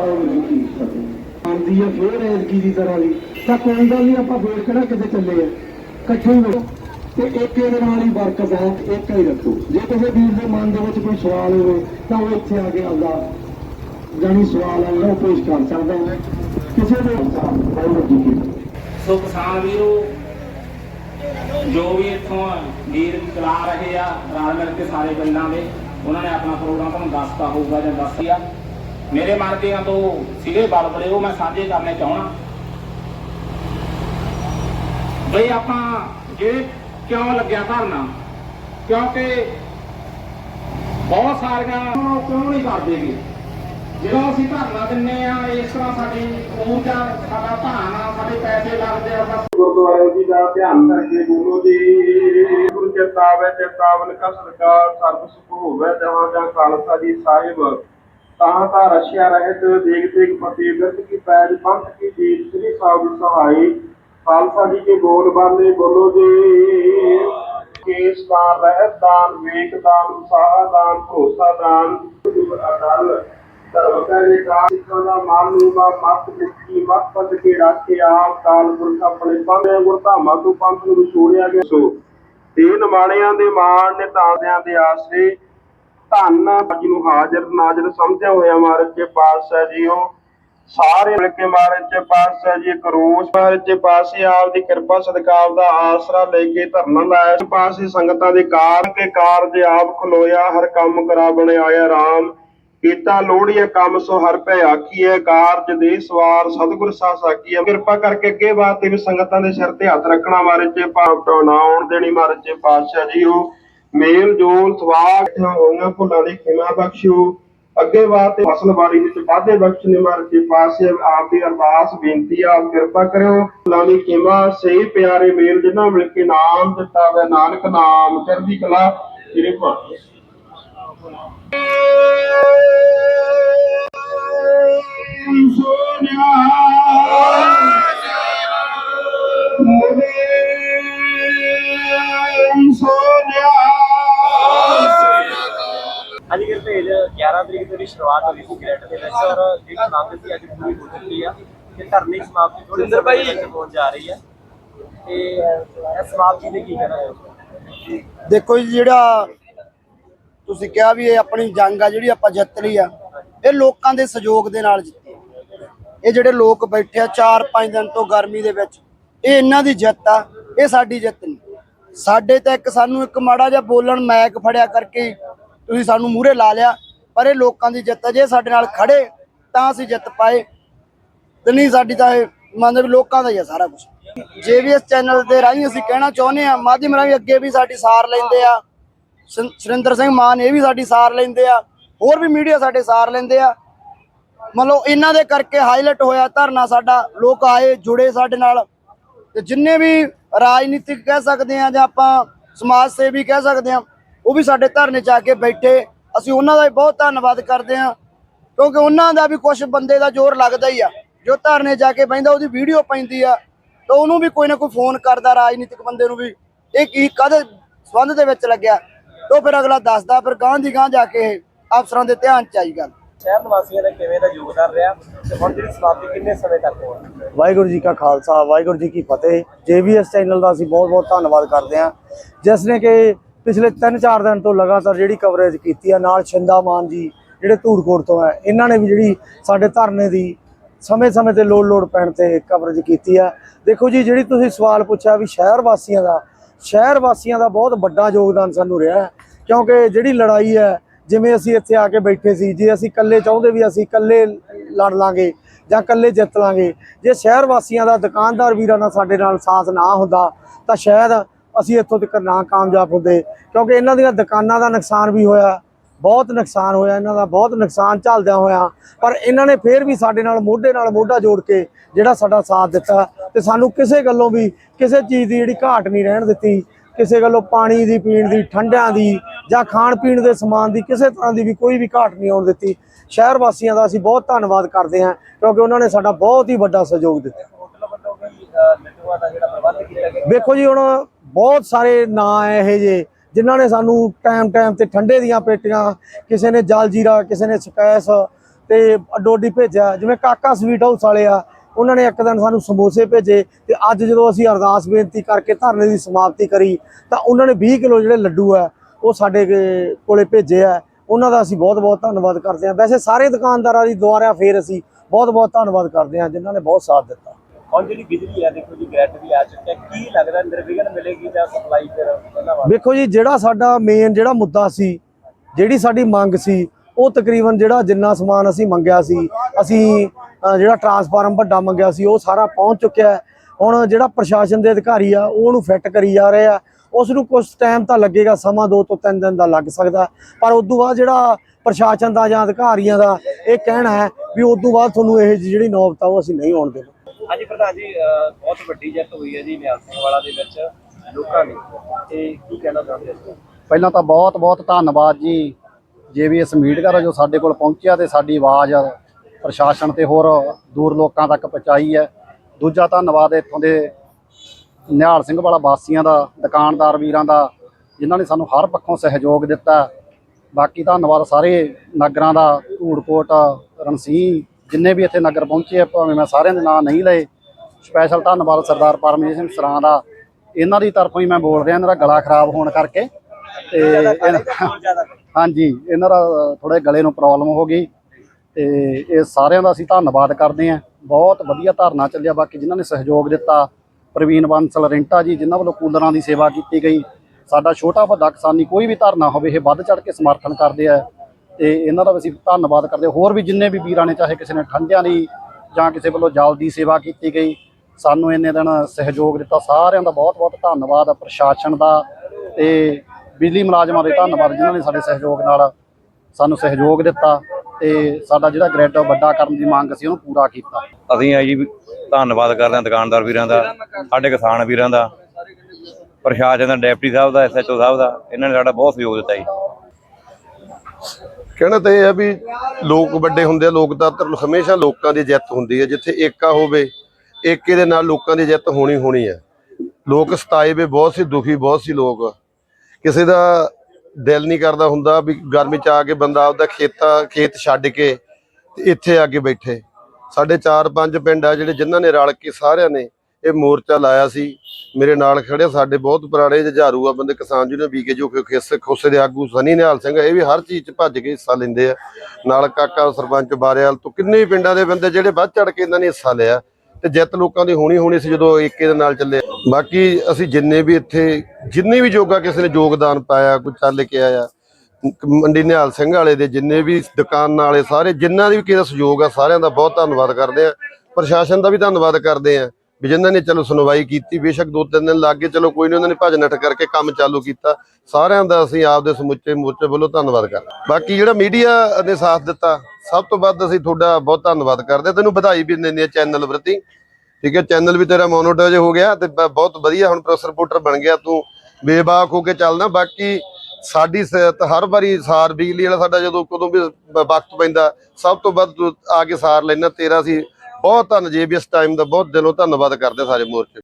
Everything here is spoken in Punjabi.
ਵਾਹਿਗੁਰੂ ਜੀ ਕੀ ਫਤਿਹ ਆਂਦੀ ਹੈ ਫੇਰ ਐਤਕੀ ਦੀ ਤਰ੍ਹਾਂ ਦੀ। ਤਾਂ ਕੋਈ ਗੱਲ ਨਹੀਂ ਆਪਾਂ ਫੇਰ ਕਿਹੜਾ ਕਿਤੇ ਚੱਲੇ ਆ। ਇਕੱਠੇ ਹੀ ਤੇ ਇੱਕ ਇਹਦੇ ਨਾਲ ਹੀ ਬਰਕਤ ਹੈ ਇੱਕ ਹੀ ਰੱਖੋ। ਜੇ ਕਿਸੇ ਵੀਰ ਦੇ ਮਨ ਦੇ ਵਿੱਚ ਕੋਈ ਸਵਾਲ ਹੋਵੇ, ਤਾਂ ਉਹ ਇੱਥੇ ਆ ਕੇ ਆਪਦਾ ਜਾਨੀ ਸਵਾਲ ਹੈ ਉਹ ਪੇਸ਼ ਕਰ ਸਕਦਾ ਹੈ। ਕਿਸੇ ਦੇ ਵਾਹਿਗੁਰੂ ਜੀ ਕੀ ਸੋ ਕਿਸਾਨ ਵੀਰੋ, ਜੋ ਵੀ ਇੱਥੋਂ ਵੀਰ ਚਲਾ ਰਹੇ ਆ, ਰਲ ਮਿਲ ਕੇ ਸਾਰੇ ਪਿੰਡਾਂ ਦੇ, ਉਹਨਾਂ ਨੇ ਆਪਣਾ ਪ੍ਰੋਗਰਾਮ ਤੁਹਾਨੂੰ ਦੱਸਤਾ ਹੋਊਗਾ ਜਾਂ ਦੱਸਿਆ। ਮੇਰੇ ਮਨ ਦੀਆਂ ਤੋਂ ਸਿਰੇ ਬਲ ਬੜੇ ਉਹ ਮੈਂ ਸਾਂਝੇ ਕਰਨੇ ਚਾਹਣਾ ਬਈ ਆਪਾਂ ਇਹ ਕਿਉਂ ਲੱਗਿਆ ਧਰਨਾ? ਕਿਉਂਕਿ ਬਹੁਤ ਸਾਰੀਆਂ ਕਿਉਂ ਨਹੀਂ ਕਰਦੇਗੇ ਜਦੋਂ ਅਸੀਂ ਧਰਨਾ ਦਿੰਨੇ ਆ, ਇਸ ਤਰ੍ਹਾਂ ਸਾਡੀ ਊਰਜਾ ਸਾਡਾ ਧਾਨ ਆ, ਸਾਡੇ ਪੈਸੇ ਲੱਗਦੇ ਆ, ਬਸ। ਗੁਰਦੁਆਰੇ ਜੀ ਦਾ ਧਿਆਨ ਕਰਕੇ ਬੋਲੋ ਜੀ। ਗੁਰੂ ਚੇਤਾਵੇ ਚੇਤਾਵਨ ਕਾ ਸਰਕਾਰ ਸਰਬ ਸੁਖ ਹੋਵੇ, ਜਹਾਂ ਜਾਂ ਖਾਲਸਾ ਜੀ ਸਾਹਿਬ। ਤਾਂ ਤਾਂ ਰਸ਼ਿਆ ਰਹਿਤ ਦੇਖ ਦੇਖ ਪਤੀ ਵਿਰਤ ਕੀ ਪੈਜ ਪੰਥ ਕੀ ਜੀਤ, ਸ੍ਰੀ ਸਾਹਿਬ ਸਹਾਈ। ਖਾਲਸਾ ਜੀ ਕੇ ਬੋਲ ਬਾਲੇ ਬੋਲੋ ਜੀ। ਕੇਸ ਦਾਨ ਰਹਿਤ ਦਾਨ ਵੇਕ ਦਾਨ, ਉਤਸਾਹ ਦਾਨ, ਭਰੋਸਾ ਦਾਨ। ਅਟਲ ਧਰਮ ਕਰੇ ਕਾ ਸਿੱਖਾਂ ਦਾ ਮਾਨ ਨੂਮਾ ਮਤ ਮਿੱਟੀ ਮਤ ਪਦ ਕੇ ਰਾਖੇ ਆਪ। ਕਾਲ ਪੁਰਖ ਆਪਣੇ ਪੰਨੇ ਗੁਰ ਤੋਂ ਪੰਥ ਨੂੰ ਛੋੜਿਆ ਗਿਆ। ਸੋ ਤੇ ਮਾਣਿਆਂ ਦੇ ਮਾਣ ਨੇ ਤਾਂਦਿਆਂ ਦੇ ਆਸਰੇ ਧੰਨ ਅੱਜ ਨੂੰ ਹਾਜ਼ਰ ਨਾਜ਼ਰ ਸਮਝਿਆ ਹੋਇਆ ਮਹਾਰਾਜ ਜੀ, ਪਾਤਸ਼ਾਹ ਜੀਓ। ਸਾਰੇ ਮਿਲ ਕੇ ਮਹਾਰਾਜ ਜੀ, ਪਾਤਸ਼ਾਹ ਜੀ ਕਰੋਸ ਮਹਾਰਾਜ ਜੀ, ਪਾਸੇ ਆਪ ਦੀ ਕਿਰਪਾ, ਸਦਕਾ ਆਪ ਦਾ ਆਸਰਾ ਲੈ ਕੇ ਧਰਨਾ ਲਾਇਆ ਪਾਸੇ ਸੰਗਤਾਂ ਦੇ ਕਾਰ ਕੇ ਕਾਰਜ ਆਪ ਖਲੋਇਆ, ਹਰ ਕੰਮ ਕਰਾ ਬਣੇ ਰਾਮ। ਕੀਤਾ ਲੋੜੀਏ ਕੰਮ ਸੋ ਹਰ ਭੈ ਆਖੀਏ ਕਾਰਜ ਦੇ ਸਵਾਰ ਸਤਿਗੁਰ ਸਾ ਸਾਕੀਐ ਕਿਰਪਾ ਕਰਕੇ ਅੱਗੇ ਬਾਤ ਤੇ ਵੀ ਸੰਗਤਾਂ ਦੇ ਸਿਰ ਤੇ ਹੱਥ ਰੱਖਣਾ ਮਹਾਰਾਜ ਜੀ, ਭਾਵ ਨਾ ਆਉਣ ਦੇਣੀ ਮਹਾਰਾਜ ਜੀ, ਪਾਤਸ਼ਾਹ ਜੀ ਉਹ ਮੇਲ ਜੋਲ ਸਵਾਗ ਹੋਈਆਂ ਭੁੱਲਾਂ ਦੀ ਖਿਮਾ ਬਖਸ਼ਿਓ। ਅੱਗੇ ਬਾਤ ਤੇ ਫਸਲ ਬਾੜੀ ਵਿੱਚ ਵਾਧੇ ਬਖਸ਼ਣੇ ਮਹਾਰਾਜ ਜੀ ਪਾਸੇ। ਆਪ ਦੀ ਅਰਦਾਸ ਬੇਨਤੀ ਆ ਆਪ ਕਿਰਪਾ ਕਰਿਓ। ਭੁੱਲਾਂ ਦੀ ਖਿਮਾ ਸਹੀ ਪਿਆਰੇ ਮੇਲ ਜਿਨ੍ਹਾਂ ਮਿਲ ਕੇ ਨਾਮ ਦਿੱਤਾ ਵੇ ਨਾਨਕ ਨਾਮ ਚੜ੍ਹਦੀ ਕਲਾ ਸ੍ਰੀ ਭਾਈ ਅੱਜ 11 ਤਰੀਕ ਤੋਂ ਦੀ ਸ਼ੁਰੂਆਤ ਹੋਈ ਸੀ ਗ੍ਰੈਂਡ ਦੇ ਵਿੱਚ ਔਰ ਜਿਹੜੀ ਸਮਾਪਤੀ ਸੀ ਅੱਜ ਪੂਰੀ ਹੋ ਚੁੱਕੀ ਆ ਤੇ ਧਰਨੇ ਦੀ ਸਮਾਪਤੀ ਥੋੜੀ ਸਮੇਂ ਦੇ ਵਿੱਚ ਹੋਣ ਜਾ ਰਹੀ ਹੈ ਤੇ ਇਹ ਸਮਾਪਤੀ ਦੇ ਕੀ ਕਹਿਣਾ ਹੈ ਦੇਖੋ ਜੀ ਜਿਹੜਾ ਤੁਸੀਂ ਕਿਹਾ ਵੀ ਇਹ ਆਪਣੀ ਜੰਗ ਆ ਜਿਹੜੀ ਆਪਾਂ ਜਿੱਤ ਲਈ ਆ ਇਹ ਲੋਕਾਂ ਦੇ ਸਹਿਯੋਗ ਦੇ ਨਾਲ ਜਿੱਤੀ। ਇਹ ਜਿਹੜੇ ਲੋਕ ਬੈਠੇ ਆ 4-5 ਦਿਨ ਤੋਂ ਗਰਮੀ ਦੇ ਵਿੱਚ ਇਹ ਇਹਨਾਂ ਦੀ ਜਿੱਤ ਆ ਇਹ ਸਾਡੀ ਜਿੱਤ ਨਹੀਂ। ਸਾਡੇ ਤਾਂ ਇੱਕ ਸਾਨੂੰ ਇੱਕ ਮਾੜਾ ਜਿਹਾ ਬੋਲਣ ਮੈਕ ਫੜਿਆ ਕਰਕੇ ਤੁਸੀਂ ਸਾਨੂੰ ਮੂਹਰੇ ਲਾ ਲਿਆ ਪਰ ਇਹ ਲੋਕਾਂ ਦੀ ਜਿੱਤ ਆ ਜੇ ਸਾਡੇ ਨਾਲ ਖੜੇ, ਤਾਂ ਅਸੀਂ ਜਿੱਤ ਪਾਏ। ਤੇ ਨਹੀਂ, ਸਾਡੀ ਤਾਂ ਇਹ ਮੰਨਦੇ ਵੀ ਲੋਕਾਂ ਦਾ ਹੀ ਆ ਸਾਰਾ ਕੁਝ ਜੇਵੀਐਸ ਚੈਨਲ ਦੇ ਰਾਹੀਂ ਅਸੀਂ ਕਹਿਣਾ ਚਾਹੁੰਦੇ ਆ ਮਾਧਿਅਮ ਰਾਹੀਂ ਅੱਗੇ ਵੀ ਸਾਡੀ ਸਾਰ ਲੈਂਦੇ ਆ। ਸੁਨ- ਸੁਰਿੰਦਰ ਸਿੰਘ ਮਾਨ ਇਹ ਵੀ ਸਾਡੀ ਸਾਰ ਲੈਂਦੇ ਆ। ਹੋਰ ਵੀ ਮੀਡੀਆ ਸਾਡੇ ਸਾਰ ਲੈਂਦੇ ਆ। ਮਤਲਬ ਇਹਨਾਂ ਦੇ ਕਰਕੇ ਹਾਈਲਾਈਟ ਹੋਇਆ ਧਰਨਾ ਸਾਡਾ, ਲੋਕ ਆਏ, ਜੁੜੇ ਸਾਡੇ ਨਾਲ। ਤੇ ਜਿੰਨੇ ਵੀ ਰਾਜਨੀਤਿਕ ਕਹਿ ਸਕਦੇ ਆ ਜਾਂ ਆਪਾਂ ਸਮਾਜ ਸੇਵੀ ਕਹਿ ਸਕਦੇ ਆ, ਉਹ ਵੀ ਸਾਡੇ ਧਰਨੇ 'ਚ ਆ ਕੇ ਬੈਠੇ। ਅਸੀਂ ਉਹਨਾਂ ਦਾ ਵੀ ਬਹੁਤ ਧੰਨਵਾਦ ਕਰਦੇ ਆ ਕਿਉਂਕਿ ਉਹਨਾਂ ਦਾ ਵੀ ਕੁਝ ਬੰਦੇ ਦਾ ਜ਼ੋਰ ਲੱਗਦਾ ਹੀ ਆ। ਜੋ ਧਰਨੇ ਜਾ ਕੇ ਬੈਂਦਾ ਉਹਦੀ ਵੀਡੀਓ ਪੈਂਦੀ ਆ ਤਾਂ ਉਹਨੂੰ ਵੀ ਕੋਈ ਨਾ ਕੋਈ ਫੋਨ ਕਰਦਾ ਰਾਜਨੀਤਿਕ ਬੰਦੇ ਨੂੰ ਵੀ ਇਹ ਕੀ ਕਾਹਦੇ ਸੰਬੰਧ ਦੇ ਵਿੱਚ ਲੱਗਿਆ? ਤਾਂ ਫਿਰ ਅਗਲਾ ਦੱਸਦਾ ਫਿਰ ਗਾਂ ਦੀ ਗਾਂ ਜਾ ਕੇ ਅਫਸਰਾਂ ਦੇ ਧਿਆਨ ਚ ਆਈ ਗੱਲ। ਸ਼ਹਿਰ ਨਿਵਾਸੀਆਂ ਦਾ ਕਿਵੇਂ ਦਾ ਯੋਗਦਾਨ ਰਿਹਾ? ਤੇ ਹੁਣ ਜਿਹੜੀ ਸਮਾਪਤੀ ਕਿੰਨੇ ਸਮੇਂ ਤੱਕ ਹੋਣੀ? ਵਾਹਿਗੁਰੂ ਜੀ ਕਾ ਖਾਲਸਾ ਵਾਹਿਗੁਰੂ ਜੀ ਕੀ ਫਤਿਹ। ਜੇਬੀਐਸ ਚੈਨਲ ਦਾ ਅਸੀਂ ਬਹੁਤ-ਬਹੁਤ ਧੰਨਵਾਦ ਕਰਦੇ ਹਾਂ ਜਿਸ ਨੇ ਕਿ ਪਿਛਲੇ 3-4 ਦਿਨ ਤੋਂ ਲਗਾਤਾਰ ਜਿਹੜੀ ਕਵਰੇਜ ਕੀਤੀ ਆ, ਨਾਲ ਛਿੰਦਾ ਮਾਨ ਜੀ, ਜਿਹੜੇ ਧੂੜਕੋਟ ਤੋਂ ਹੈ ਇਹਨਾਂ ਨੇ ਵੀ ਜਿਹੜੀ ਸਾਡੇ ਧਰਨੇ ਦੀ ਸਮੇਂ-ਸਮੇਂ ਤੇ ਲੋੜ ਲੋੜ ਪੈਣ ਤੇ ਕਵਰੇਜ ਕੀਤੀ ਆ। ਦੇਖੋ ਜੀ, ਜਿਹੜੀ ਤੁਸੀਂ ਸਵਾਲ ਪੁੱਛਿਆ ਵੀ ਸ਼ਹਿਰ ਵਾਸੀਆਂ ਦਾ, ਸ਼ਹਿਰ ਵਾਸੀਆਂ ਦਾ ਬਹੁਤ ਵੱਡਾ ਯੋਗਦਾਨ ਸਾਨੂੰ ਰਿਹਾ ਕਿਉਂਕਿ ਜਿਹੜੀ ਲੜਾਈ ਹੈ, ਜਿਵੇਂ ਅਸੀਂ ਇੱਥੇ ਆ ਕੇ ਬੈਠੇ ਸੀ, ਜੇ ਅਸੀਂ ਇਕੱਲੇ ਚਾਹੁੰਦੇ ਵੀ ਅਸੀਂ ਇਕੱਲੇ ਲੜ ਲਾਂਗੇ ਜਾਂ ਇਕੱਲੇ ਜਿੱਤ ਲਾਂਗੇ, ਜੇ ਸ਼ਹਿਰ ਵਾਸੀਆਂ ਦਾ ਦੁਕਾਨਦਾਰ ਵੀਰਾਂ ਨਾਲ ਸਾਡੇ ਨਾਲ ਸਾਥ ਨਾ ਹੁੰਦਾ, ਤਾਂ ਸ਼ਾਇਦ ਅਸੀਂ ਇੱਥੋਂ ਤੱਕ ਨਾ ਕਾਮਯਾਬ ਹੁੰਦੇ। ਕਿਉਂਕਿ ਇਹਨਾਂ ਦੀਆਂ ਦੁਕਾਨਾਂ ਦਾ ਨੁਕਸਾਨ ਵੀ ਹੋਇਆ ਬਹੁਤ ਨੁਕਸਾਨ ਹੋਇਆ ਇਹਨਾਂ ਦਾ ਬਹੁਤ ਨੁਕਸਾਨ ਝੱਲਦਿਆਂ ਹੋਇਆ। ਪਰ ਇਹਨਾਂ ਨੇ ਫੇਰ ਵੀ ਸਾਡੇ ਨਾਲ ਮੋਢੇ ਨਾਲ ਮੋਢਾ ਜੋੜ ਕੇ ਜਿਹੜਾ ਸਾਡਾ ਸਾਥ ਦਿੱਤਾ। ਤੇ ਸਾਨੂੰ ਕਿਸੇ ਗੱਲੋਂ ਵੀ ਕਿਸੇ ਚੀਜ਼ ਦੀ ਜਿਹੜੀ ਘਾਟ ਨਹੀਂ ਰਹਿਣ ਦਿੱਤੀ। ਕਿਸੇ ਗੱਲੋਂ ਪਾਣੀ ਦੀ ਪੀਣ ਦੀ ਠੰਡਿਆਂ ਦੀ ਜਾਂ ਖਾਣ ਪੀਣ ਦੇ ਸਮਾਨ ਦੀ ਕਿਸੇ ਤਰ੍ਹਾਂ ਦੀ ਵੀ ਕੋਈ ਵੀ ਘਾਟ ਨਹੀਂ ਆਉਣ ਦਿੱਤੀ। ਸ਼ਹਿਰ ਵਾਸੀਆਂ ਦਾ ਅਸੀਂ ਬਹੁਤ ਧੰਨਵਾਦ ਕਰਦੇ ਹਾਂ ਕਿਉਂਕਿ ਉਹਨਾਂ ਨੇ ਸਾਡਾ ਬਹੁਤ ਹੀ ਵੱਡਾ ਸਹਿਯੋਗ ਦਿੱਤਾ। ਵੇਖੋ ਜੀ ਹੁਣ ਬਹੁਤ ਸਾਰੇ ਨਾਂ ਹੈ ਇਹ ਜੇ, ਜਿਨ੍ਹਾਂ ਨੇ ਸਾਨੂੰ ਟਾਈਮ ਟਾਈਮ ਤੇ ਠੰਡੇ ਦੀਆਂ ਪੇਟੀਆਂ, ਕਿਸੇ ਨੇ ਜਲ ਜੀਰਾ, ਕਿਸੇ ਨੇ ਸਕੈਸ ਤੇ ਅਡੋਡੀ ਭੇਜਿਆ, ਜਿਵੇਂ ਕਾਕਾ ਸਵੀਟ ਹਾਊਸ ਵਾਲੇ ਆ, ਉਹਨਾਂ ਨੇ ਇੱਕ ਦਿਨ ਸਾਨੂੰ ਸਮੋਸੇ ਭੇਜੇ ਤੇ ਅੱਜ ਜਦੋਂ ਅਸੀਂ ਅਰਦਾਸ ਬੇਨਤੀ ਕਰਕੇ ਧਰਨੇ ਦੀ ਸਮਾਪਤੀ ਕਰੀ, ਤਾਂ ਉਹਨਾਂ ਨੇ 20 ਕਿਲੋ ਜਿਹੜੇ ਲੱਡੂ ਆ, ਉਹ ਸਾਡੇ ਕੇ- ਕੋਲੇ ਭੇਜੇ ਆ। ਉਹਨਾਂ ਦਾ ਅਸੀਂ ਬਹੁਤ-ਬਹੁਤ ਧੰਨਵਾਦ ਕਰਦੇ ਹਾਂ। ਵੈਸੇ ਸਾਰੇ ਦੁਕਾਨਦਾਰਾਂ ਦੀ ਦੁਆਰਾ ਫੇਰ ਅਸੀਂ ਬਹੁਤ-ਬਹੁਤ ਧੰਨਵਾਦ ਕਰਦੇ ਹਾਂ, ਜਿਨ੍ਹਾਂ ਨੇ ਬਹੁਤ ਸਾਥ ਦਿੱਤਾ। ਔਰ ਜਿਹੜੀ ਬਿਜਲੀ ਹੈ ਦੇਖੋ ਜੀ ਗ੍ਰਿਡ ਵੀ ਆ ਚੁੱਕਿਆ ਕੀ ਲੱਗਦਾ ਨਿਰਵਿਘਨ ਮਿਲੇਗੀ ਜਾਂ ਸਪਲਾਈ ਫਿਰ ਪਹਿਲਾਂ ਵਾਂਗ ਵੇਖੋ ਜੀ ਜਿਹੜਾ ਸਾਡਾ ਮੇਨ ਜਿਹੜਾ ਮੁੱਦਾ ਸੀ ਜਿਹੜੀ ਸਾਡੀ ਮੰਗ ਸੀ ਉਹ ਤਕਰੀਬਨ ਜਿਹੜਾ ਜਿੰਨਾ ਸਮਾਨ ਅਸੀਂ ਮੰਗਿਆ ਸੀ ਅਸੀਂ ਅ, ਜਿਹੜਾ ਟਰਾਂਸਫਾਰਮ ਵੱਡਾ ਮੰਗਿਆ ਸੀ ਉਹ ਸਾਰਾ ਪਹੁੰਚ ਚੁੱਕਿਆ ਹੈ। ਹੁਣ ਜਿਹੜਾ ਪ੍ਰਸ਼ਾਸਨ ਦੇ ਅਧਿਕਾਰੀ ਆ ਉਹ ਉਹਨੂੰ ਫਿੱਟ ਕਰੀ ਜਾ ਰਹੇ ਆ। ਉਸ ਨੂੰ ਕੁਝ ਟਾਈਮ ਤਾਂ ਲੱਗੇਗਾ ਸਮਾਂ 2 ਤੋਂ 3 ਦਿਨ ਦਾ ਲੱਗ ਸਕਦਾ। ਪਰ ਉਸ ਤੋਂ ਬਾਅਦ ਜਿਹੜਾ ਪ੍ਰਸ਼ਾਸਨ ਦਾ ਜਾਂ ਅਧਿਕਾਰੀਆਂ ਦਾ ਇਹ ਕਹਿਣਾ ਹੈ ਵੀ ਉਸ ਤੋਂ ਬਾਅਦ ਤੁਹਾਨੂੰ ਇਹ ਜਿਹੜੀ ਨੌਬਤ ਆ ਉਹ ਅਸੀਂ ਨਹੀਂ ਆਉਣ ਦੇਣੀ। ਹਾਂਜੀ ਪ੍ਰਧਾਨ ਜੀ ਬਹੁਤ ਵੱਡੀ ਜਿੱਤ ਹੋਈ ਹੈ ਜੀ ਨਿਹਾਲ ਸਿੰਘ ਵਾਲਾ ਦੇ ਵਿੱਚ, ਲੋਕਾਂ ਦੀ ਤੇ ਕੀ ਕਹਿਣਾ ਚਾਹੁੰਦੇ ਹੋ? ਪਹਿਲਾਂ ਤਾਂ ਬਹੁਤ ਬਹੁਤ ਧੰਨਵਾਦ ਜੀ। ਜੇਵੀਐਸ ਮੀਡੀਆ ਜੋ ਸਾਡੇ ਕੋਲ ਪਹੁੰਚਿਆ ਤੇ ਸਾਡੀ ਆਵਾਜ਼ ਪ੍ਰਸ਼ਾਸਨ ਤੇ ਹੋਰ ਦੂਰ ਲੋਕਾਂ ਤੱਕ ਪਹੁੰਚਾਈ ਹੈ। ਦੂਜਾ ਧੰਨਵਾਦ ਇੱਥੋਂ ਦੇ ਨਿਹਾਲ ਸਿੰਘ ਵਾਲਾ ਵਾਸੀਆਂ ਦਾ, ਦੁਕਾਨਦਾਰ ਵੀਰਾਂ ਦਾ, ਜਿਨ੍ਹਾਂ ਨੇ ਸਾਨੂੰ ਹਰ ਪੱਖੋਂ ਸਹਿਯੋਗ ਦਿੱਤਾ। ਬਾਕੀ ਧੰਨਵਾਦ ਸਾਰੇ ਨਗਰਾਂ ਦਾ ਧੂੜਕੋਟ ਰਣਸੀ ਜਿੰਨੇ ਵੀ ਇੱਥੇ ਨਗਰ ਪਹੁੰਚੇ ਆ ਭਾਵੇਂ ਮੈਂ ਸਾਰਿਆਂ ਦੇ ਨਾਂ ਨਹੀਂ ਲਏ ਸਪੈਸ਼ਲ ਧੰਨਵਾਦ ਸਰਦਾਰ ਪਰਮਜੀਤ ਸਿੰਘ ਸਰਾਂ ਦਾ। ਇਹਨਾਂ ਦੀ ਤਰਫੋਂ ਹੀ ਮੈਂ ਬੋਲ ਰਿਹਾ ਇਹਨਾਂ ਦਾ ਗਲਾ ਖਰਾਬ ਹੋਣ ਕਰਕੇ। ਤੇ ਹਾਂਜੀ ਇਹਨਾਂ ਦਾ ਥੋੜੇ ਗਲੇ ਨੂੰ ਪ੍ਰੋਬਲਮ ਹੋ ਗਈ। ਤੇ ਇਹ ਸਾਰਿਆਂ ਦਾ ਅਸੀਂ ਧੰਨਵਾਦ ਕਰਦੇ ਹਾਂ। ਬਹੁਤ ਵਧੀਆ ਧਰਨਾ ਚੱਲਿਆ। ਬਾਕੀ ਜਿਨ੍ਹਾਂ ਨੇ ਸਹਿਯੋਗ ਦਿੱਤਾ ਪ੍ਰਵੀਨ ਬੰਸਲ ਰਿੰਟਾ ਜੀ ਜਿਨ੍ਹਾਂ ਵੱਲੋਂ ਕੂਲਰਾਂ ਦੀ ਸੇਵਾ ਕੀਤੀ ਗਈ ਸਾਡਾ ਛੋਟਾ ਵੱਡਾ ਕਿਸਾਨੀ ਕੋਈ ਵੀ ਧਰਨਾ ਹੋਵੇ ਇਹ ਵੱਧ ਚੜ ਕੇ ਸਮਰਥਨ ਕਰਦੇ ਆ। ਤੇ ਇਹਨਾਂ ਦਾ ਵੀ ਅਸੀਂ ਧੰਨਵਾਦ ਕਰਦੇ ਹੋਰ ਵੀ ਜਿੰਨੇ ਵੀ ਵੀਰਾਂ ਨੇ, ਚਾਹੇ ਕਿਸੇ ਨੇ ਠੰਡਿਆਂ ਦੀ ਜਾਂ ਕਿਸੇ ਵੱਲੋਂ ਜਲ ਦੀ ਸੇਵਾ ਕੀਤੀ ਗਈ, ਸਾਨੂੰ ਇੰਨੇ ਦਿਨ ਸਹਿਯੋਗ ਦਿੱਤਾ। ਸਾਰਿਆਂ ਦਾ ਬਹੁਤ ਬਹੁਤ ਧੰਨਵਾਦ ਪ੍ਰਸ਼ਾਸਨ ਦਾ ਤੇ ਬਿਜਲੀ ਮੁਲਾਜ਼ਮਾਂ ਦੇ ਧੰਨਵਾਦ, ਜਿਨ੍ਹਾਂ ਨੇ ਸਾਡੇ ਸਹਿਯੋਗ ਨਾਲ ਸਾਨੂੰ ਸਹਿਯੋਗ ਦਿੱਤਾ ਤੇ ਸਾਡਾ ਜਿਹੜਾ ਗ੍ਰਿਡ ਵੱਡਾ ਕਰਨ ਦੀ ਮੰਗ ਸੀ ਉਹਨੂੰ ਪੂਰਾ ਕੀਤਾ। ਅਸੀਂ ਆ ਜੀ ਵੀ ਧੰਨਵਾਦ ਕਰਦੇ ਹਾਂ ਦੁਕਾਨਦਾਰ ਵੀਰਾਂ ਦਾ, ਸਾਡੇ ਕਿਸਾਨ ਵੀਰਾਂ ਦਾ, ਪ੍ਰਸ਼ਾਸਨ ਦਾ, ਡਿਪਟੀ ਸਾਹਿਬ ਦਾ ਐਸਐਚਓ ਸਾਹਿਬ ਦਾ, ਇਹਨਾਂ ਨੇ ਸਾਡਾ ਬਹੁਤ ਸਹਿਯੋਗ ਦਿੱਤਾ ਜੀ। ਕਹਿਣਾ ਤਾਂ ਇਹ ਹੈ ਵੀ ਲੋਕ ਵੱਡੇ ਹੁੰਦੇ ਆ, ਲੋਕਤੰਤਰ ਹਮੇਸ਼ਾ ਲੋਕਾਂ ਦੀ ਜਿੱਤ ਹੁੰਦੀ ਹੈ, ਜਿੱਥੇ ਏਕਾ ਹੋਵੇ, ਏਕੇ ਦੇ ਨਾਲ ਲੋਕਾਂ ਦੀ ਜਿੱਤ ਹੋਣੀ ਹੋਣੀ ਹੈ। ਲੋਕ ਸਤਾਏ ਵੇ, ਬਹੁਤ ਸੀ ਦੁਖੀ, ਬਹੁਤ ਸੀ ਲੋਕ। ਕਿਸੇ ਦਾ ਦਿਲ ਨਹੀਂ ਕਰਦਾ ਹੁੰਦਾ ਵੀ ਗਰਮੀ ਚ ਆ ਕੇ ਬੰਦਾ ਆਪਦਾ ਖੇਤਾਂ, ਖੇਤ ਛੱਡ ਕੇ ਤੇ ਇੱਥੇ ਆ ਕੇ ਬੈਠੇ। ਸਾਡੇ 4-5 ਪਿੰਡ ਆ ਜਿਹੜੇ ਜਿਨ੍ਹਾਂ ਨੇ ਰਲ ਕੇ ਸਾਰਿਆਂ ਨੇ ਇਹ ਮੋਰਚਾ ਲਾਇਆ ਸੀ। ਮੇਰੇ ਨਾਲ ਖੜੇ ਸਾਡੇ ਬਹੁਤ ਪੁਰਾਣੇ ਜੁਝਾਰੂ ਆ ਬੰਦੇ, ਕਿਸਾਨ ਜੀ ਨੇ ਬੀਕੇ ਜੋ ਖਿੱਸੇ ਖੋਸੇ ਦੇ ਆਗੂ ਸਨੀ ਨਿਹਾਲ ਸਿੰਘ ਇਹ ਵੀ ਹਰ ਚੀਜ਼ 'ਚ ਭੱਜ ਕੇ ਹਿੱਸਾ ਲੈਂਦੇ ਆ। ਨਾਲ ਕਾਕਾ ਸਰਪੰਚ ਬਾਰੇਵਾਲ ਤੋਂ ਕਿੰਨੇ ਵੀ ਪਿੰਡਾਂ ਦੇ ਬੰਦੇ ਜਿਹੜੇ ਵੱਧ ਚੜ ਕੇ ਇਹਨਾਂ ਨੇ ਹਿੱਸਾ ਲਿਆ ਤੇ ਜਿੱਤ ਲੋਕਾਂ ਦੀ ਹੋਣੀ ਹੋਣੀ ਸੀ ਜਦੋਂ ਏਕੇ ਦੇ ਨਾਲ ਚੱਲੇ। ਬਾਕੀ ਅਸੀਂ ਜਿੰਨੇ ਵੀ ਇੱਥੇ, ਜਿੰਨੇ ਵੀ ਯੋਗਾ ਕਿਸੇ ਨੇ ਯੋਗਦਾਨ ਪਾਇਆ, ਕੋਈ ਚੱਲ ਕੇ ਆਇਆ, ਮੰਡੀ ਨਿਹਾਲ ਸਿੰਘ ਵਾਲੇ ਦੇ ਜਿੰਨੇ ਵੀ ਦੁਕਾਨਾਂ ਵਾਲੇ ਸਾਰੇ ਜਿਨ੍ਹਾਂ ਦੀ ਵੀ ਕਿਸੇ ਦਾ ਸਹਿਯੋਗ ਆ, ਸਾਰਿਆਂ ਦਾ ਬਹੁਤ ਧੰਨਵਾਦ ਕਰਦੇ ਆ। ਪ੍ਰਸ਼ਾਸਨ ਦਾ ਵੀ ਧੰਨਵਾਦ ਕਰਦੇ ਆ। ਵੀ ਜਿਨ੍ਹਾਂ ਨੇ ਚਲੋ ਸੁਣਵਾਈ ਕੀਤੀ, ਬੇਸ਼ੱਕ ਦੋ ਤਿੰਨ ਦਿਨ ਲੱਗ ਗਏ, ਚਲੋ ਕੋਈ ਨਹੀਂ ਉਹਨਾਂ ਨੇ ਭੱਜ ਨੱਠ ਕਰਕੇ ਕੰਮ ਚਾਲੂ ਕੀਤਾ। ਸਾਰਿਆਂ ਦਾ ਅਸੀਂ ਆਪਦੇ ਸਮੁੱਚੇ ਮੋਰਚੇ ਵੱਲੋਂ ਧੰਨਵਾਦ ਕਰਦੇ ਬਾਕੀ ਜਿਹੜਾ ਮੀਡੀਆ ਨੇ ਸਾਥ ਦਿੱਤਾ, ਸਭ ਤੋਂ ਵੱਧ ਅਸੀਂ ਤੁਹਾਡਾ ਬਹੁਤ ਧੰਨਵਾਦ ਕਰਦੇ ਹਾਂ। ਤੈਨੂੰ ਵਧਾਈ ਵੀ ਦਿੰਦੇ ਆ ਚੈਨਲ ਪ੍ਰਤੀ। ਠੀਕ ਹੈ, ਚੈਨਲ ਵੀ ਤੇਰਾ ਮੋਨੋਟਾਈਜ਼ ਹੋ ਗਿਆ ਤੇ ਬਹੁਤ ਵਧੀਆ ਹੁਣ ਪ੍ਰੈਸ ਰਿਪੋਰਟਰ ਬਣ ਗਿਆ ਤੂੰ। ਬੇਬਾਕ ਹੋ ਕੇ ਚੱਲਦਾ। ਬਾਕੀ ਸਾਡੀ ਸਿਹਤ ਹਰ ਵਾਰੀ ਸਾਰ ਬਿਜਲੀ ਵਾਲਾ ਸਾਡਾ ਜਦੋਂ ਕਦੋਂ ਵੀ ਵਕਤ ਪੈਂਦਾ, ਸਭ ਤੋਂ ਵੱਧ ਆ ਕੇ ਸਾਰ ਲੈਣਾ ਤੇਰਾ ਸੀ ਬਹੁਤ ਧੰਨ ਜੀ ਇਸ ਟਾਈਮ ਦਾ ਬਹੁਤ ਦਿਲੋਂ ਧੰਨਵਾਦ ਕਰਦੇ ਸਾਰੇ ਮੋਰਚੇ